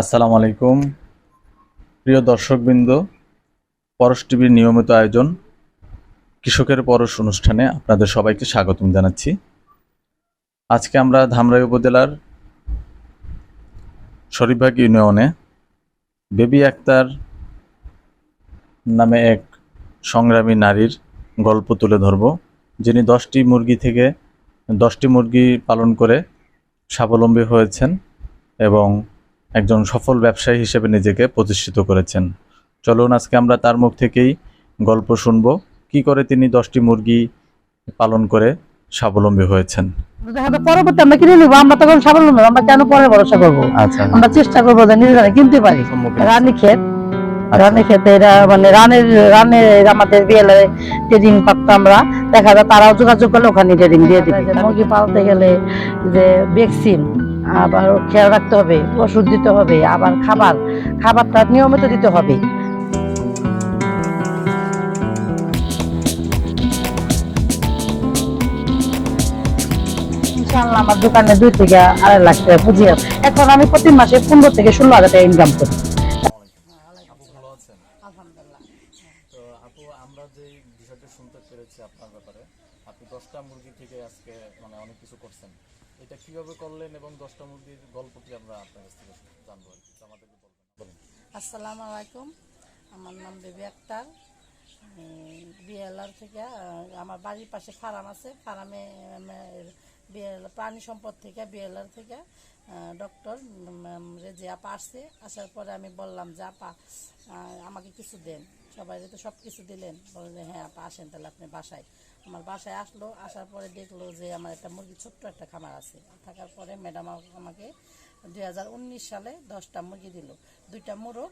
আসসালামু আলাইকুম। প্রিয় দর্শকবৃন্দ, পরশ টিভির নিয়মিত আয়োজন কৃষকের পরশ অনুষ্ঠানে আপনাদের সবাইকে স্বাগতম জানাচ্ছি। আজকে আমরা ধামরাই উপজেলার শরীফবাগ ইউনিয়নে বেবি আক্তার নামে এক সংগ্রামী নারীর গল্প তুলে ধরব, যিনি দশটি মুরগি থেকে দশটি মুরগি পালন করে স্বাবলম্বী হয়েছেন এবং একজন সফল ব্যবসায়ী হিসেবে নিজেকে প্রতিষ্ঠিত করেছেন। চলুন আজকে আমরা তার মুখ থেকেই গল্প শুনব। কি করে তিনি দশটি মুরগি পালন করে স্বাবলম্বী হয়েছেন। পরবর্তী আমরা কিনে নিবো। আমরা তখন স্বাবলম্বী আমরা কেন পরে ভরসা করব? আচ্ছা। আমরা চেষ্টা করব যে নিজেরা কিনতে পারি। রানী ক্ষেত। রানী ক্ষেতে এরা মানে রানের রানের আমাদের বিয়েলে ট্রেডিং আমরা। দেখা যায় তারাও যোগাযোগ করলে ওখানে ট্রেডিং দিয়ে দিবে। মুরগি পালতে গেলে যে ভ্যাকসিন আবার খেয়াল রাখতে হবে ওষুধ দিতে হবে আবার খাবার খাবারটা নিয়মিত দিতে হবে। ইনশাআল্লাহ আমার দোকানে দুই থেকে আড়াই লাখ টাকা পুঁজি আছে। এখন আমি প্রতি মাসে পনেরো থেকে ষোলো হাজার টাকা ইনকাম করি। আমরা যে বিষয়টা শুনতে পেরেছি আপনার ব্যাপারে আপনি দশটা মুরগি থেকে আজকে মানে অনেক কিছু করছেন এটা কীভাবে করলেন এবং দশটা মুরগির গল্পটি আমরা আপনার কাছ থেকে জানব আর কি। আমাদেরকে বলবেন। আসসালামু আলাইকুম। আমার নাম বেবি আক্তার। বিএলআর থেকে আমার বাড়ির পাশে ফার্ম আছে। ফার্মে প্রাণী সম্পদ থেকে বিএলআর থেকে। ডক্টর যে আপা আসছে, আসার পরে আমি বললাম যে, আপা আমাকে কিছু দেন। সবাই তো সব কিছু দিলেন, বললেন হ্যাঁ আপা, আসেন তাহলে আপনি বাসায়। আমার বাসায় আসলো, আসার পরে দেখল যে, আমার একটা মুরগি, ছোট্ট একটা খামার আছে। থাকার পরে ম্যাডাম আমাকে দু হাজার উনিশ সালে দশটা মুরগি দিল। দুইটা মোরগ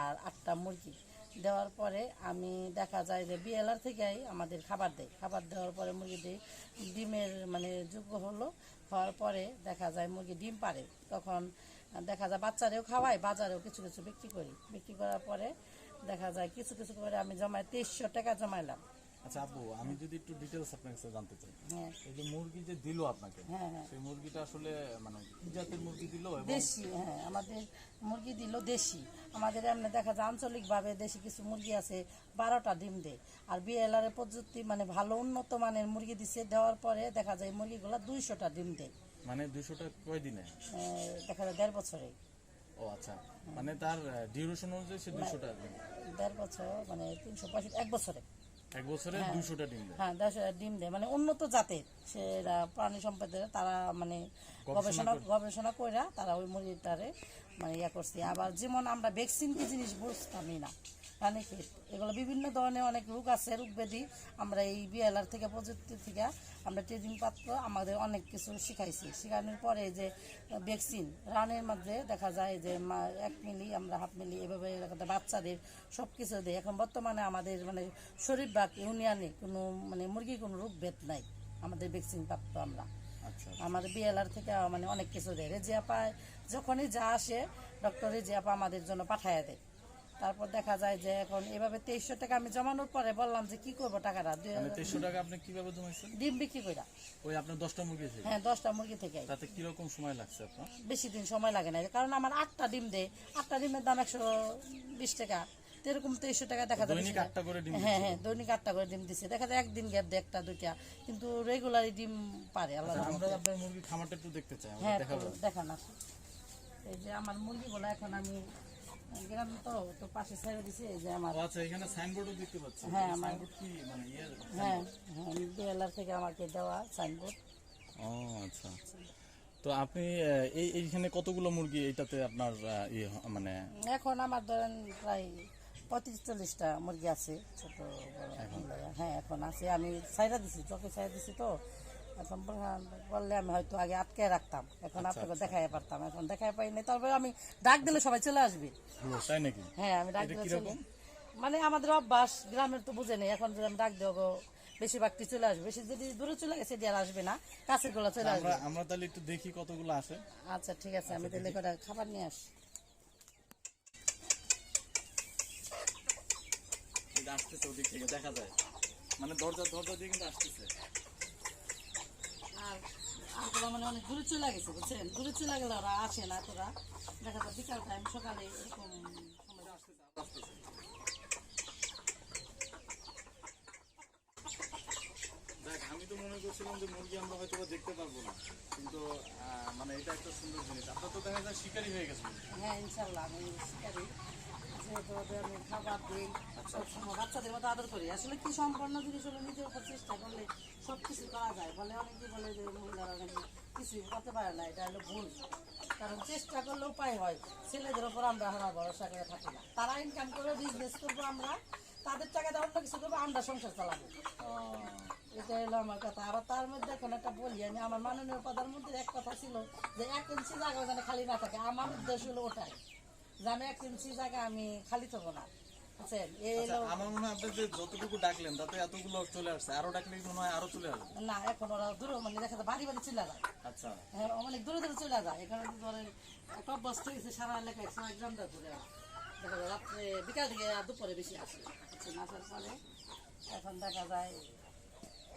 আর আটটা মুরগি। দেওয়ার পরে আমি দেখা যায় যে বিএলআর থেকেই আমাদের খাবার দেয়। খাবার দেওয়ার পরে মুরগি দিই ডিমের মানে যোগ্য হলো, হওয়ার পরে দেখা যায় মুরগি ডিম পারে তখন দেখা যায় বাচ্চারেও খাওয়াই বাজারেও কিছু কিছু বিক্রি করি। বিক্রি করার পরে দেখা যায় কিছু কিছু করে আমি জমায় তেইশশো টাকা জমাইলাম। আচ্ছা আপু আমি যদি একটু ডিটেলস আপনার কাছে জানতে চাই। হ্যাঁ। এই যে মুরগি যে দিল আপনাকে হ্যাঁ হ্যাঁ। সেই মুরগিটা আসলে মানে কি জাতের মুরগি দিল দেশি হ্যাঁ আমাদের মুরগি দিল দেশি। আমাদের এমনি দেখা যায় আঞ্চলিকভাবে দেশি কিছু মুরগি আছে বারোটা ডিম দেয়। আর বিএলআর প্রযুক্তি মানে ভালো উন্নত মানের মুরগি দিছে দেওয়ার পরে দেখা যায় মুরগিগুলো দুইশোটা ডিম দেয়। মানে দুশোটা কয় দিনে? দেখা যায় দেড় বছরে। ও আচ্ছা। মানে তার ডিউরেশন অনুযায়ী সে দুশোটা দেড় বছর মানে তিনশো পঁয়ষট্টি এক বছরে। এক বছরে দুশোটা ডিম দেয়। হ্যাঁ ডিম দেয়। মানে উন্নত জাতের। সেরা প্রাণী সম্পদের তারা মানে গবেষণা গবেষণা কইরা তারা ওই মুরগিটারে মানে ইয়া করছে। আবার যেমন আমরা ভ্যাকসিন কি জিনিস বুঝতামই না। মানে এগুলো বিভিন্ন ধরনের অনেক রোগ আছে রোগ ব্যাধি আমরা এই বিএলআর থেকে প্রযুক্তি থেকে আমরা ট্রেনিং পাত্র আমাদের অনেক কিছু শিখাইছি। শেখানোর পরে যে ভ্যাকসিন রানের মধ্যে দেখা যায় যে এক মিলি আমরা হাফ মিলি এভাবে বাচ্চাদের সব কিছু দেয় এখন বর্তমানে আমাদের মানে শরীর বাক ইউনিয়নে কোনো মানে মুরগির কোনো রোগ ভেদ নাই। আমাদের ভ্যাকসিন প্রাপ্ত আমরা। আচ্ছা আমাদের বিএলআর থেকে মানে অনেক কিছু দেয়। রেজিয়া পায় যখনই যা আসে ডক্টর রেজিয়া পা আমাদের জন্য পাঠায় দেয়। তারপর দেখা যায় যে এখন এভাবে তেইশশো টাকা আমি জমানোর পরে বললাম যে কি করব টাকাটা? মানে তেইশশো টাকা আপনি কীভাবে জমাইছেন? ডিম বিক্রি কইরা। ওই আপনার দশটা মুরগি থেকে? হ্যাঁ দশটা মুরগি থেকে তাতে কীরকম সময় লাগছে আপনার? বেশি দিন সময় লাগে না কারণ আমার আটটা ডিম দেয়। আটটা ডিমের দাম একশো বিশ টাকা। এরকম তেইশশো টাকা দেখা যায় দৈনিক আটটা করে ডিম হ্যাঁ হ্যাঁ দৈনিক আটটা করে ডিম দিচ্ছে। দেখা যায় একদিন গ্যাপ দেয় একটা দুইটা। কিন্তু রেগুলারই ডিম পারে আল্লাহ আচ্ছা, আমরা আপনার মুরগির খামারটা একটু দেখতে চাই হ্যাঁ দেখান। এই যে আমার মুরগিগুলো এখন আমি গ্রাম তো তো পাশে ছেড়ে দিছি যে আমার আচ্ছা এখানে সাইনবোর্ডও দেখতে পাচ্ছি। হ্যাঁ, আমার- কি মানে ইয়ে হ্যাঁ হ্যাঁ থেকে আমাকে দেওয়া সাইনবোর্ড ও আচ্ছা। তো আপনি এই এইখানে কতগুলো মুরগি এইটাতে আপনার ইয়ে মানে এখন আমার ধরেন প্রায় পঁয়ত্রিশ চল্লিশটা মুরগি আছে ছোট হ্যাঁ এখন আছে। আমি সাইডা দিছি চোখে সাইডা দিছি তো। এখন বললে আমি হয়তো আগে আটকে রাখতাম। এখন আপনাকে দেখাই পারতাম। এখন দেখাই পাই না তারপরে আমি ডাক দিলে সবাই চলে আসবে। তাই নাকি? হ্যাঁ আমি ডাক দিলে চলে মানে আমাদের অভ্যাস গ্রামের তো বুঝে নেই এখন যদি আমি ডাক দেবো বেশিরভাগটি চলে আসবে। বেশি যদি দূরে চলে গেছে দিয়ে আর আসবে না কাছেরগুলো চলে আসবে। আমরা আমরা তাহলে একটু দেখি কতগুলো আসে আচ্ছা ঠিক আছে আমি তাহলে কটা খাবার নিয়ে আসি। আসতেছে ওদিক থেকে দেখা যায়। মানে দরজা দরজা দিয়ে কিন্তু আসতেছে। আর ওগুলো মানে অনেক দূরে চলে গেছে বুঝছেন? দূরে চলে গেলে ওরা আসে না তোরা দেখা যায় বিকাল টাইম সকালে এরকম সময় আমি তো মনে করছিলাম যে মুরগি আমরা হয়তো দেখতে পারব না। কিন্তু মানে এটা একটা সুন্দর জিনিস। আপনার তো দেখা যায় শিকারি হয়ে গেছে। হ্যাঁ ইনশাল্লাহ আমি শিকারি। আমি খাবার দিই। সবসময় বাচ্চাদের মতো আদর করি। আসলে কি সম্পন্ন জিনিস হলো নিজের উপর চেষ্টা করলে সব কিছু করা যায়। বলে অনেকে বলে যে মহিলারা নাকি কিছুই করতে পারে না এটা হলো ভুল। কারণ চেষ্টা করলে উপায় হয়। ছেলেদের ওপর আমরা হারা ভরসা করে থাকি না। তারা ইনকাম করে বিজনেস করব আমরা তাদের টাকাটা অন্য কিছু করব আমরা সংসার চালাবো। এটা হলো আমার কথা। আবার তার মধ্যে এখন একটা বলি আমি আমার মাননীয় প্রধানমন্ত্রীর এক কথা ছিল যে এক ইঞ্চি জায়গা যেন খালি না থাকে। আমার উদ্দেশ্য হলো ওটাই। এক ইঞ্চি জায়গা আমি খালি না। আচ্ছা আমার মনে হয় যে যতটুকু ডাকলেন তাতে এতগুলো চলে আসছে। আরও ডাকলে মনে হয় আরও চলে আসবে। না এখন ওরা দূরে মানে দেখা যায় বাড়ি বাড়ি চলে যায়। আচ্ছা। হ্যাঁ, অনেক দূরে দূরে চলে যায়। এখানে ধরে একটা হয়েছে সারা এলাকা একশো এক ঘণ্টা ঘুরে দেখা যায় রাত্রে বিকাল থেকে আর দুপুরে বেশি আসে। বুঝছেন, আসার পরে এখন দেখা যায়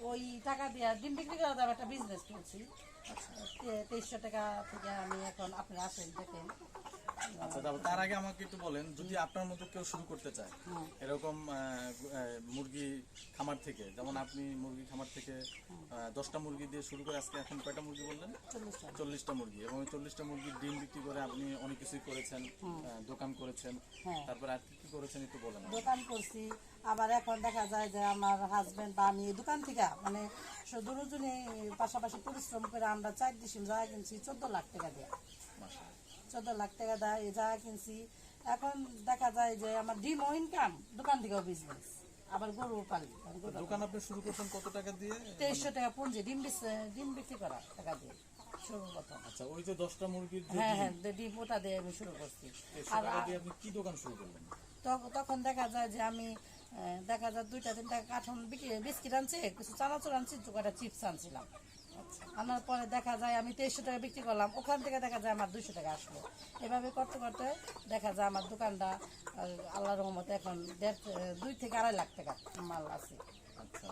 ওই টাকা দিয়ে ডিম বিক্রি করা একটা বিজনেস করছি। তেইশশো টাকা থেকে আমি এখন আপনি আসেন দেখেন। আচ্ছা তারপর তার আগে আমাকে একটু বলেন যদি আপনার মতো কেউ শুরু করতে চায় এরকম আহ, আহ, মুরগি খামার থেকে যেমন আপনি মুরগি খামার থেকে দশটা মুরগি দিয়ে শুরু করে আজকে এখন কয়টা মুরগি বললেন? চল্লিশটা। মুরগি এবং চল্লিশটা ডিম বিক্রি করে আপনি অনেক কিছুই করেছেন দোকান করেছেন হ্যাঁ। তারপর আর কি করেছেন একটু বলেন দোকান করছি আবার এখন দেখা যায় যে আমার হাজবেন্ড বা আমি দোকান থেকে মানে দুজনে পাশাপাশি পরিশ্রম করে আমরা চার ডিসিম জায়গা কিনছি চোদ্দ লাখ টাকা দিয়ে। চোদ্দ লাখ টাকা দেয় জায়গা কিনছি। এখন দেখা যায় যে আমার ডিমও ইনকাম দোকান থেকেও বিজনেস আবার গরু পালি দোকান আপনি শুরু করছেন কত টাকা দিয়ে? তেইশশো টাকা পুঁজি ডিম ডিম বিক্রি করা টাকা দিয়ে আচ্ছা ওই যে দশটা মুরগির হ্যাঁ হ্যাঁ ডিম ওটা দিয়ে আমি শুরু করছি। আর আপনি কি দোকান শুরু করলেন? তখন দেখা যায় যে আমি দেখা যায় দুইটা তিনটা কাঠন বিক্রি বিস্কিট আনছে কিছু চানাচুর আনছি দু কটা চিপস আনছিলাম। আনার পরে দেখা যায় আমি তেইশশো টাকা বিক্রি করলাম ওখান থেকে দেখা যায় আমার দুইশো টাকা আসলো। এভাবে করতে করতে দেখা যায় আমার দোকানটা আল্লাহ রহমতে এখন দেড় দুই থেকে আড়াই লাখ টাকা মাল আছে। আচ্ছা।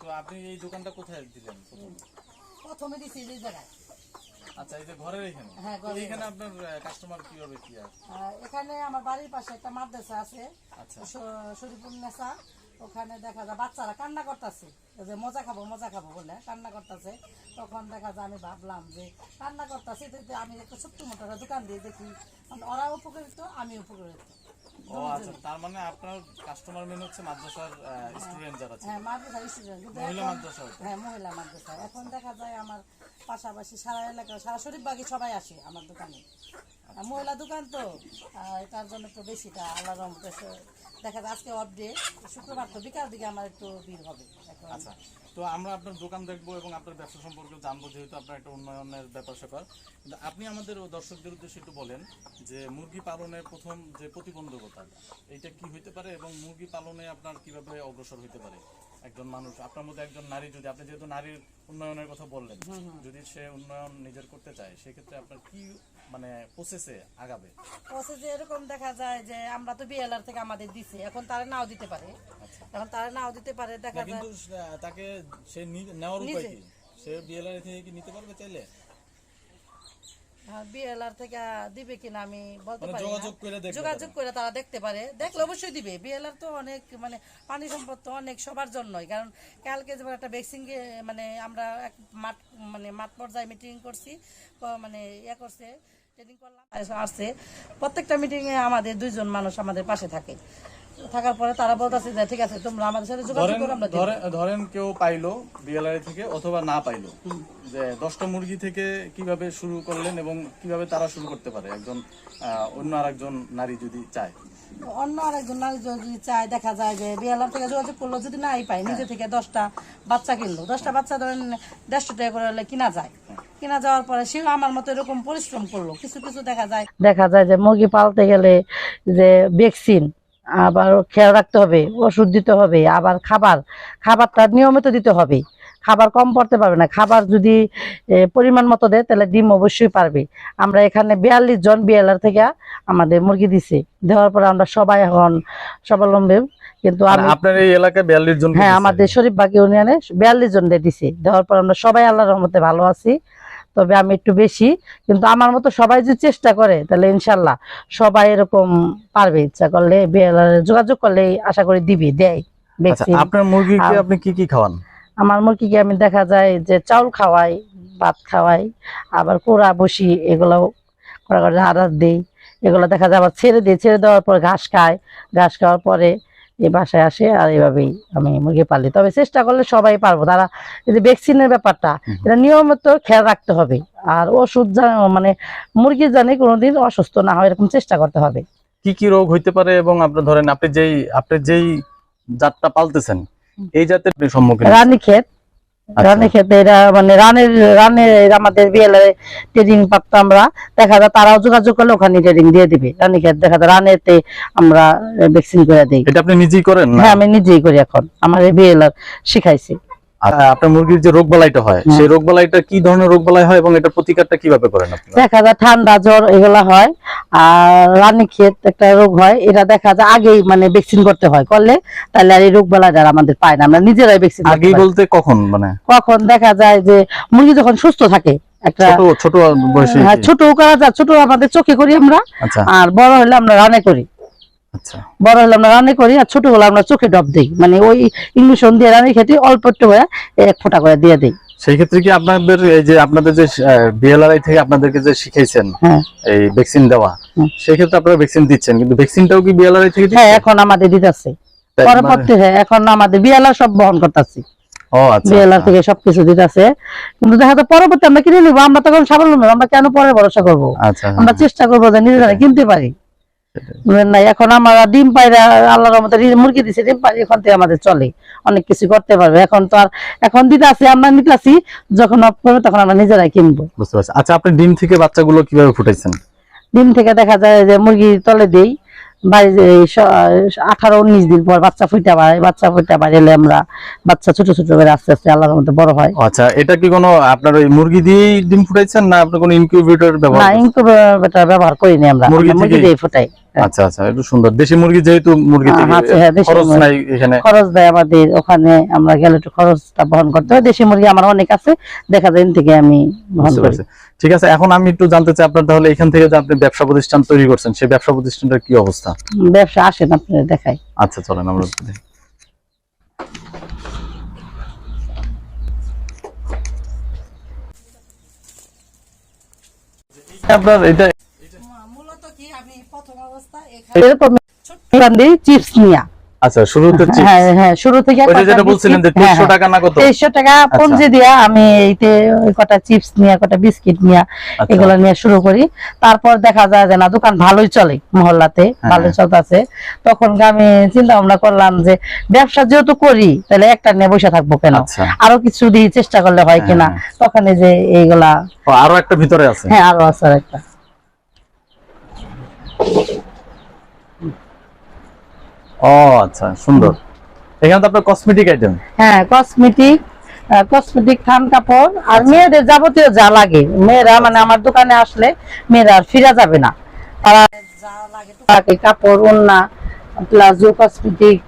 তো আপনি এই দোকানটা কোথায় দিলেন প্রথমে? দিছি জায়গায়। আচ্ছা এই যে ঘরের এখানে? হ্যাঁ, এখানে আপনার কাস্টমার কীভাবে কি আহ, এখানে আমার বাড়ির পাশে একটা মাদ্রাসা আছে আচ্ছা। শরীফুল নেশা ওখানে দেখা যায় বাচ্চারা কান্না করতেছে। যে মজা খাব মজা খাব বলে কান্না করতেছে। তখন দেখা যায় আমি ভাবলাম যে কান্না করতেছে আমি একটা ছোট্ট মোটো একটা দোকান দিয়ে দেখি। মানে ওরা উপকৃত আমি উপকৃত। ও আচ্ছা তার মানে আপনার কাস্টমার মেন হচ্ছে মাদ্রাসার স্টুডেন্ট যারা হ্যাঁ মাদ্রাসা স্টুডেন্ট মহিলা মাদ্রাসা হ্যাঁ মহিলা মাদ্রাসা। এখন দেখা যায় আমার পাশাপাশি সারা এলাকা সারা শরীফ সবাই আসে আমার দোকানে। মহিলা দোকান তো তার জন্য একটু বেশিটা আল্লাহ রহমতে দেখা যায় আজকে অফ ডে শুক্রবার তো বিকাল দিকে আমার একটু ভিড় হবে। আচ্ছা তো আমরা আপনার দোকান দেখব এবং আপনার ব্যবসা সম্পর্কে জানব যেহেতু আপনার একটা উন্নয়নের ব্যাপার স্যাপার। আপনি আমাদের দর্শকদের উদ্দেশ্যে একটু বলেন যে মুরগি পালনের প্রথম যে প্রতিবন্ধকতা এইটা কি হইতে পারে এবং মুরগি পালনে আপনার কীভাবে অগ্রসর হইতে পারে? একজন মানুষ আপনার মধ্যে একজন নারী যদি আপনি যেহেতু নারীর উন্নয়নের কথা বললেন যদি সে উন্নয়ন নিজের করতে চায় সেক্ষেত্রে আপনার কি মানে প্রসেসে আগাবে। যে এরকম দেখা যায় যে আমরা তো বিএলআর থেকে আমাদের দিছে এখন তারা নাও দিতে পারে। আচ্ছা। এখন তারা নাও দিতে পারে দেখা যায় কিন্তু তাকে সে নেওয়ার উপায় কি? সে বিএলআর থেকে কি নিতে পারবে চাইলে? বিএলআর থেকে দিবে কিনা আমি বলতে মানে পারি যোগাযোগ করে দেখবে যোগাযোগ করে তারা দেখতে পারে। দেখলে অবশ্যই দিবে। বিএলআর তো অনেক মানে পানি সম্পদ তো অনেক সবার জন্যই। কারণ কালকে যেমন একটা ভ্যাকসিন মানে আমরা এক মাঠ মানে মাঠ পর্যায়ে মিটিং করছি মানে ইয়ে করছে আসছে প্রত্যেকটা মিটিংয়ে আমাদের দুইজন মানুষ আমাদের পাশে থাকে। থাকার পরে তারা বলতেছে যে ঠিক আছে তোমরা আমাদের সাথে যোগাযোগ ধরেন করো আমরা ধরেন কেউ পাইলো বিএলআই থেকে অথবা না পাইলো যে দশটা মুরগি থেকে কীভাবে শুরু করলেন এবং কীভাবে তারা শুরু করতে পারে? একজন অন্য আর একজন নারী যদি চায়। অন্য আরেকজন যদি চায়, দেখা যায় যে বিয়ালার থেকে যোগাযোগ করল যদি নাই পায়, নিজে থেকে দশটা বাচ্চা কিনলো, দশটা বাচ্চা ধরেন দেড়শো টাকা করে হলে কিনা যায়। কিনা যাওয়ার পরে সেও আমার মতো এরকম পরিশ্রম করল। কিছু কিছু দেখা যায় দেখা যায় যে মুরগি পালতে গেলে যে ভ্যাকসিন আবার খেয়াল রাখতে হবে, ওষুধ দিতে হবে, আবার খাবার, খাবারটা নিয়মিত দিতে হবে। খাবার কম পড়তে পারবে না। খাবার যদি পরিমাণ মতো দেয় তাহলে ডিম অবশ্যই পারবে। আমরা এখানে বিয়াল্লিশ জন বিয়ালার থেকে আমাদের মুরগি দিছে। দেওয়ার পরে আমরা সবাই এখন স্বাবলম্বী। কিন্তু মানে আপনার এই এলাকায় বিয়াল্লিশ জন হ্যাঁ আমাদের শরীফবাগ ইউনিয়নে বিয়াল্লিশ জন দিয়ে দিছে। দেওয়ার পর আমরা সবাই আল্লাহর রহমতে ভালো আছি। তবে আমি একটু বেশি। কিন্তু আমার মতো সবাই যদি চেষ্টা করে তাহলে ইনশাল্লাহ সবাই এরকম পারবে। ইচ্ছা করলে বিয়ালার যোগাযোগ করলে আশা করি দিবি দেয়। আচ্ছা আপনার মুরগিকে আর- আপনি কি কি খাওয়ান? আমার মুরগিকে আমি দেখা যায় যে চাউল খাওয়াই ভাত খাওয়াই আবার কোড়া বসি এগুলো কোড়া করে আদার দিই। এগুলো দেখা যায় আবার ছেড়ে দিই ছেড়ে দেওয়ার পর ঘাস খায়। ঘাস খাওয়ার পরে এই বাসায় আসে আর এইভাবেই আমি মুরগি পালি। তবে চেষ্টা করলে সবাই পারব। তারা এই যে ভ্যাকসিনের ব্যাপারটা এটা নিয়মিত খেয়াল রাখতে হবে। আর ওষুধ মানে মুরগি জানি কোনোদিন অসুস্থ না হয় এরকম চেষ্টা করতে হবে। কি কি রোগ হইতে পারে এবং আপনার ধরেন আপনি যেই আপনি যেই জাতটা পালতেছেন এই জাতের সম্মুখীন রানী ক্ষেত আচ্ছা। রানী ক্ষেতে এরা মানে রানের রানের আমাদের বিয়েলে ট্রেডিং প্রাপ্ত আমরা দেখা যায় তারাও যোগাযোগ করলে ওখানে ট্রেডিং দিয়ে দিবে। রানী ক্ষেত দেখা যায় রানেতে আমরা ভ্যাকসিন করে দিই। এটা আপনি নিজেই করেন হ্যাঁ আমি নিজেই করি এখন। আমার বিয়েলার শিখাইছি। আপনার মুরগির যে রোগ বালাইটা হয় সেই রোগ বালাইটা কি ধরনের রোগ বালাই হয় এবং প্রতিকারটা কীভাবে করেন দেখা যায় ঠান্ডা জ্বর এগুলা হয় আর রানী ক্ষেত একটা রোগ হয় এটা দেখা যায় আগেই মানে ভ্যাকসিন করতে হয় করলে তাহলে আর এই রোগ বেলাটা আমাদের পায় না আমরা নিজেরাই ভ্যাকসিন আগেই বলতে কখন মানে? কখন দেখা যায় যে মুরগি যখন সুস্থ থাকে একটা ছোট ছোট বয়সে হ্যাঁ, ছোট করা যায় ছোট আমাদের চোখে করি আমরা আচ্ছা। আর বড় হলে আমরা রানে করি। বড় হলে আমরা রানে করি আর ছোট হলে আমরা চোখে ডব দিই। মানে ওই ইঞ্জেকশন দিয়ে রানি খেতে অল্প একটু হয়ে এক ফোঁটা করে দিয়ে দিই। সেই ক্ষেত্রে কি আপনাদের এই যে আপনাদের যে বিএলআরআই থেকে আপনাদেরকে যে শিখাইছেন হ্যাঁ। এই ভ্যাকসিন দেওয়া সেই ক্ষেত্রে আপনারা ভ্যাকসিন দিচ্ছেন কিন্তু ভ্যাকসিনটাও কি বিএলআরআই থেকে হ্যাঁ এখন আমাদের দিতেছে। মানে- পরবর্তী হ্যাঁ এখন আমাদের বিয়ালার সব বহন করতেছি। ও আচ্ছা আচ্ছা। থেকে সবকিছু দিতেছে। কিন্তু দেখা যায় পরবর্তী আমরা কিনে নিবো আমরা তখন স্বাবলম্বী আমরা কেন পরে ভরসা করব? আচ্ছা আমরা চেষ্টা করব যে নিজেরা কিনতে পারি। না এখন আমরা ডিম পাইরা আল্লাহর রহমতে মুরগি দিছে ডিম পাই এখন থেকে আমাদের চলে। অনেক কিছু করতে পারবে। এখন তো আর এখন দিতে আছি আমরা নিতে আসি যখন অফ করবে তখন আমরা নিজেরাই কিনবো। বুঝতে পারছি। আচ্ছা আপনি ডিম থেকে বাচ্চাগুলো কীভাবে ফুটাইছেন? ডিম থেকে দেখা যায় যে মুরগি তলে দেই বাড়ি আঠারো উনিশ দিন পর বাচ্চা ফুটা পারে বাচ্চা ফুটা পারলে আমরা বাচ্চা ছোট ছোট করে আস্তে আস্তে আল্লাহর মধ্যে বড় হয়। আচ্ছা এটা কি কোনো আপনার ওই মুরগি দিয়েই ডিম ফুটাইছেন না আপনি কোনো ইনকিউবেটর ব্যবহার না করছেন? ব্যবহার করিনি আমরা। মুরগি দিয়ে ফুটাই। আচ্ছা আচ্ছা একটু সুন্দর। দেশি মুরগি যেহেতু মুরগি হ্যাঁ, হ্যাঁ, খরচ নাই এখানে। খরচ দেয় আমাদের ওখানে আমরা গেলে একটু খরচটা বহন করতে হয়। দেশি মুরগি আমার অনেক আছে দেখা যায় থেকে আমি বহন করি। ঠিক আছে এখন আমি একটু জানতে চাই আপনার তাহলে এখান থেকে যে আপনি ব্যবসা প্রতিষ্ঠান তৈরি করছেন সেই ব্যবসা প্রতিষ্ঠানটার কি অবস্থা? ব্যবসা আসেন আপনার দেখাই। আচ্ছা। চলেন আমরা আপনার এটা মূলত কি আমি প্রথম অবস্থা এরকম চিপস নিয়া। আচ্ছা শুরুতে হ্যাঁ হ্যাঁ শুরু থেকে ওই যেটা বলছিলেন যে বিস্কিট- হ্যাঁ, তেইশশো টাকা না কত? তেইশশো টাকা পঞ্জি দিয়া আমি এইতে কটা চিপস নিয়ে কটা বিস্কিট নিয়ে আচ্ছা। এগুলো নিয়ে শুরু করি। তারপর দেখা যায় যে না দোকান ভালোই চলে মহল্লাতে। ভালোই চলতেছে। তখন আমি চিন্তা ভাবনা করলাম যে ব্যবসা যেহেতু করি তাহলে একটা নিয়ে বসে থাকব কেন? আচ্ছা। আরও কিছু দিয়ে চেষ্টা করলে হয় কিনা। তখন এই যে এইগুলা আরও একটা ভিতরে আছে। হ্যাঁ আরও আছে আর একটা ও আচ্ছা সুন্দর। এখানে তো আপনার কসমেটিক আইটেম হ্যাঁ কসমেটিক কসমেটিক থান কাপড় আর মেয়েদের যাবতীয় যা লাগে। মেয়েরা মানে আমার দোকানে আসলে মেয়েরা আর ফিরা যাবে না। তারা যা লাগে টুকটাকি কাপড় ওন্না প্লাজো কসমেটিক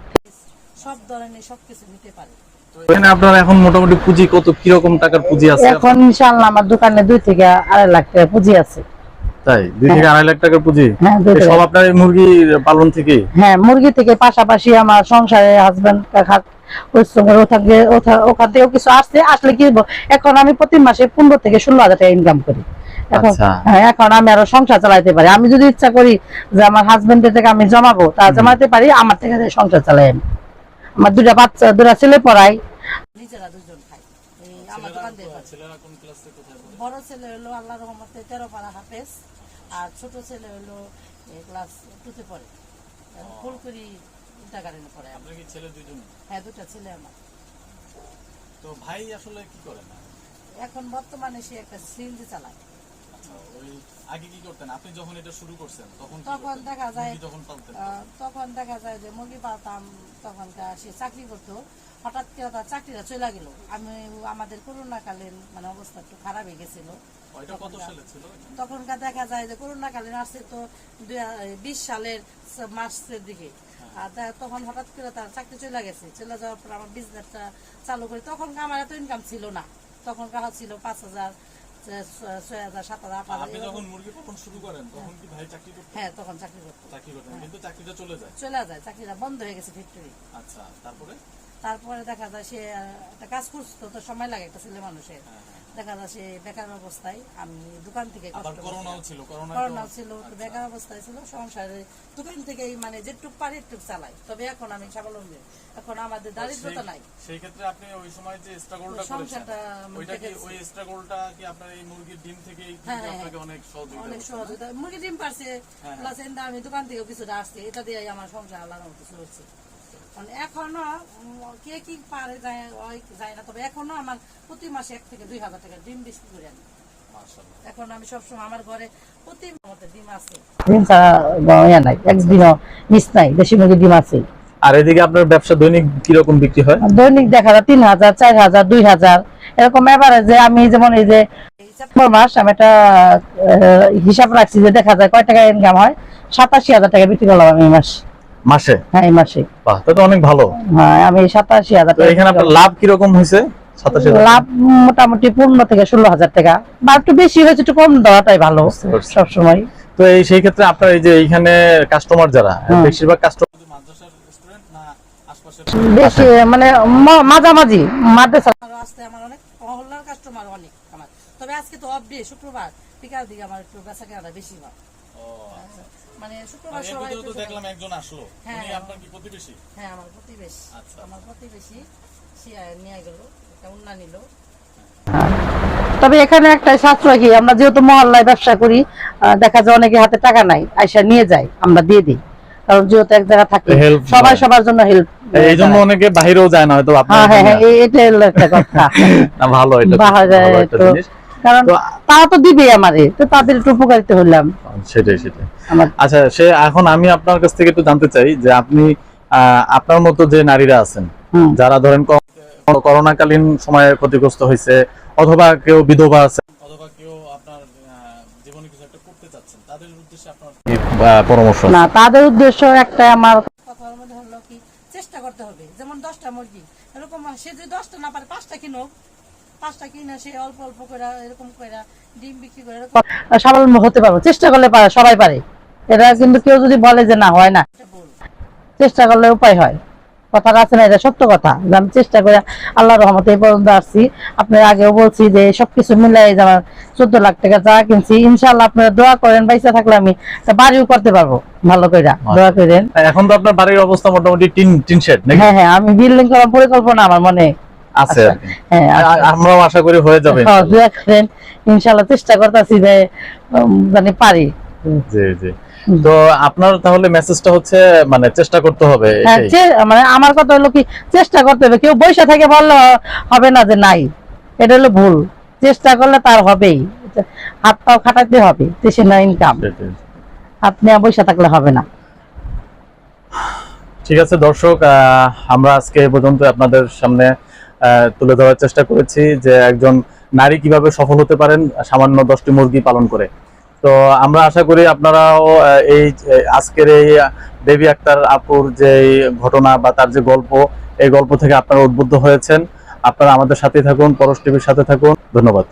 সব ধরনের সবকিছু নিতে পারে। এখানে আপনার এখন মোটামুটি পুঁজি কত কীরকম টাকার পুঁজি আছে? এখন ইনশাআল্লাহ আমার দোকানে দুই থেকে আড়াই লাখ টাকা পুঁজি আছে। তাই? দুই থেকে আড়াই লাখ টাকার পুঁজি? হ্যাঁ দুই এ থেকে- সব আপনার মুরগি পালন থেকে? হ্যাঁ মুরগি থেকে পাশাপাশি আমার সংসারে হাজবেন্ড পরিশ্রম করে ওখান থেকে ওখান থেকেও কিছু আসছে। আসলে কি এখন আমি প্রতি মাসে পনেরো থেকে ষোলো হাজার টাকা ইনকাম করি। এখন আচ্ছা। হ্যাঁ, এখন আমি আরও সংসার চালাইতে পারি। আমি যদি ইচ্ছা করি যে আমার হাজবেন্ডের থেকে আমি জমাবো তা জমাতে পারি আমার থেকে সংসার চালাই আমি। আমার দুটা বাচ্চা দুটা ছেলে পড়াই নিজেরা দুজন আমার দোকান থেকে বড় ছেলে হলো আল্লাহ রহমতে তেরো পারা হাফেজ আর ছোট ছেলে হলো ক্লাস টুতে পড়ে। ফুলকুড়ি ইন্টারগার্ডেনে পড়ে। আপনার কি ছেলে দুজন হ্যাঁ দুটা ছেলে আমার। তো ভাই আসলে কি করেন এখন বর্তমানে সে একটা চালায়। আচ্ছা আগে কি করতেন? আপনি যখন এটা শুরু করছেন তখন তখন দেখা যায় তখন দেখা যায় যে মুরগি পালতাম তখনকার সে চাকরি করতো। হঠাৎ করে তার চাকরিটা চলে গেল। আমি আমাদের করোনাকালীন মানে অবস্থা একটু খারাপ হয়ে গেছিল। তখনকার দেখা যায় যে করোনাকালীন আসছে তো বিশ সালের মার্চের দিকে। আর তখন হঠাৎ করে তার চাকরি চলে গেছে। চলে যাওয়ার পর আমার বিজনেসটা চালু করি তখন আমার এত ইনকাম ছিল না। তখন কাহা ছিল পাঁচ হাজার ছয় হাজার সাত হাজার আট হাজার। যখন মুরগি পালন শুরু করেন তখন কি ভাই চাকরি করতেন? হ্যাঁ তখন চাকরি করতো চাকরি করতেন কিন্তু চাকরিটা চলে যায়। চলে যায় চাকরিটা বন্ধ হয়ে গেছে ফ্যাক্টরি আচ্ছা তারপরে? তারপরে দেখা যায় সে একটা কাজ করতো তো সময় লাগে একটা ছেলে মানুষের। দেখা যায় সে বেকার অবস্থায় আমি দোকান থেকে করোনাও ছিল করোনা ছিল তো বেকার অবস্থায় ছিল সংসারে দোকান থেকেই মানে যেটুক পারি একটুক চালাই। তবে এখন আমি স্বাবলম্বী। এখন আমাদের দারিদ্রতা নাই। সেই ক্ষেত্রে আপনি ওই সময় যে স্ট্রাগলটা সংসারটা ওইটা কি ওই স্ট্রাগলটা কি আপনার এই মুরগির ডিম থেকে হ্যাঁ, হ্যাঁ, আপনাকে অনেক সহযোগিতা অনেক করছে? সহযোগিতা। মুরগি ডিম পারছে হ্যাঁ, প্লাস আমি দোকান থেকে কিছুটা আসছে এটা দিয়ে আমার সংসার আল্লাহর মতো চলছে। এখনও কে কি পারে যায় যায় না তবে এখনও আমার প্রতি মাসে এক থেকে দুই হাজার টাকা ডিম বিক্রি করে আনি। এখন আমি সবসময় আমার ঘরে প্রতি মতে ডিম আছে। ডিম ছাড়া ইয়া নাই একদিনও মিস নাই দেশি মুরগি ডিম আছে। আর এদিকে আপনার ব্যবসা দৈনিক কীরকম বিক্রি হয়? দৈনিক দেখা যায় তিন হাজার চার হাজার দুই হাজার এরকম এভারেজে আমি যেমন এই যে যে মাস আমি একটা হিসাব রাখছি যে দেখা যায় কয় টাকা ইনকাম হয় সাতাশি হাজার টাকা বিক্রি করলাম আমি এই মাস। মাসে? হ্যাঁ এই মাসে। বাহ তা তো অনেক ভালো। হ্যাঁ আমি সাতাশি হাজার তো টাকা এখানে আপনার লাভ হয়েছে? সাতাশি করলাম। লাভ মোটামুটি পনেরো থেকে ষোলো হাজার টাকা। বা একটু বেশি হয়েছে একটু কম দেওয়াটাই ভালো পারছি। সবসময়। তো এই সেই ক্ষেত্রে আপনার এই যে এইখানে কাস্টমার যারা বেশিরভাগ কাস্টমার মাদ্রাসার স্টুডেন্ট না আশপাশের? বেশি মানে মাঝামাঝি মাদ্রাসা। আরও আসতে আমার অনেক মহল্লার কাস্টমার অনেক আমার। তবে আজকে তো অফ ডে শুক্রবার। বিকাল দিকে আমার একটু বেচা কেনাটা বেশি হয়। মানে শুক্রবার সবাই তো দেখলাম একজন আসলো। হ্যাঁ। উনি আপনার কি প্রতিবেশী? হ্যাঁ আমার প্রতিবেশী। আচ্ছা। আমার প্রতিবেশী সে নিয়ে গেল একটা উন্না নিল। তবে এখানে একটা ছাত্র কি? আমরা যেহেতু মহল্লায় ব্যবসা করি দেখা যায় অনেকে হাতে টাকা নাই আইসা নিয়ে যায় আমরা দিয়ে দিই। কারণ যেহেতু এক জায়গা থাকে সবাই সবার জন্য হেল্প এই জন্য অনেকে বাহিরেও যায় না হয়তো আপনার হ্যাঁ হ্যাঁ হ্যাঁ এটাই একটা কথা। না, ভালো এটা ভালো একটা জিনিস। কারণ তারা তো দিবেই আমারে তো তাদের একটু উপকারিত হইলাম। সেটাই সেটাই। আচ্ছা সে এখন আমি আপনার কাছ থেকে একটু জানতে চাই যে আপনি আপনার মতো যে নারীরা আছেন যারা ধরেন করোনাকালীন সময়ে ক্ষতিগ্রস্ত হয়েছে অথবা কেউ বিধবা আছে অথবা কেউ আপনার জীবনে কিছু একটা করতে চাচ্ছেন তাদের উদ্দেশ্যে আপনার পরামর্শ না তাদের উদ্দেশ্য একটা আমার কথার মধ্যে হলো কি চেষ্টা করতে হবে। যেমন দশটা মুরগি এরকম সে যদি দশটা না পারে পাঁচটা কিনো পাঁচটা কিনে সে অল্প অল্প করে এরকম করে ডিম বিক্রি করে এরকম স্বাবলম্বী হতে পারব। চেষ্টা করলে পারে সবাই পারে। এটা কিন্তু কেউ যদি বলে যে না হয় না। চেষ্টা করলে উপায় হয়। কথাটা আছে না এটা সত্য কথা। যে আমি চেষ্টা করে আল্লাহ রহমতে এই পর্যন্ত আসছি। আপনার আগেও বলছি যে সবকিছু মিলাই যে আমার চোদ্দ লাখ টাকা যা কিনছি ইনশাল্লাহ আপনারা দোয়া করেন বাইসা থাকলে আমি বাড়িও করতে পারব। ভালো করে দোয়া করেন এখন তো আপনার বাড়ির অবস্থা মোটামুটি টিন টিন শেড হ্যাঁ হ্যাঁ আমি বিল্ডিং করার পরিকল্পনা আমার মনে। আছে আচ্ছা, হ্যাঁ আমরাও আশা করি হয়ে যাবে হ্যাঁ, দোয়া করেন ইনশাল্লাহ চেষ্টা করতেছি যে উম, জানি পারি। জি জি। তো আপনার তাহলে মেসেজটা হচ্ছে মানে চেষ্টা করতে হবে হ্যাঁ, মানে আমার কথা হলো কি চেষ্টা করতে হবে। কেউ বৈশা থেকে বললে হবে না যে নাই। এটা হলো ভুল। চেষ্টা করলে তার হবেই। হাত পাও খাটাতে হবে দেশে না ইনকাম আপনি বৈশা থাকলে হবে না। ঠিক আছে দর্শক আমরা আজকে পর্যন্ত আপনাদের সামনে তুলে ধরার চেষ্টা করেছি যে একজন নারী কীভাবে সফল হতে পারেন সামান্য দশটি মুরগি পালন করে। তো আমরা আশা করি আপনারাও এই আজকের এই দেবী আক্তার আপুর যে ঘটনা বা তার যে গল্প, এই গল্প থেকে আপনারা উদ্বুদ্ধ হয়েছেন। আপনারা আমাদের সাথে থাকুন, পরশ টিভির সাথে থাকুন। ধন্যবাদ।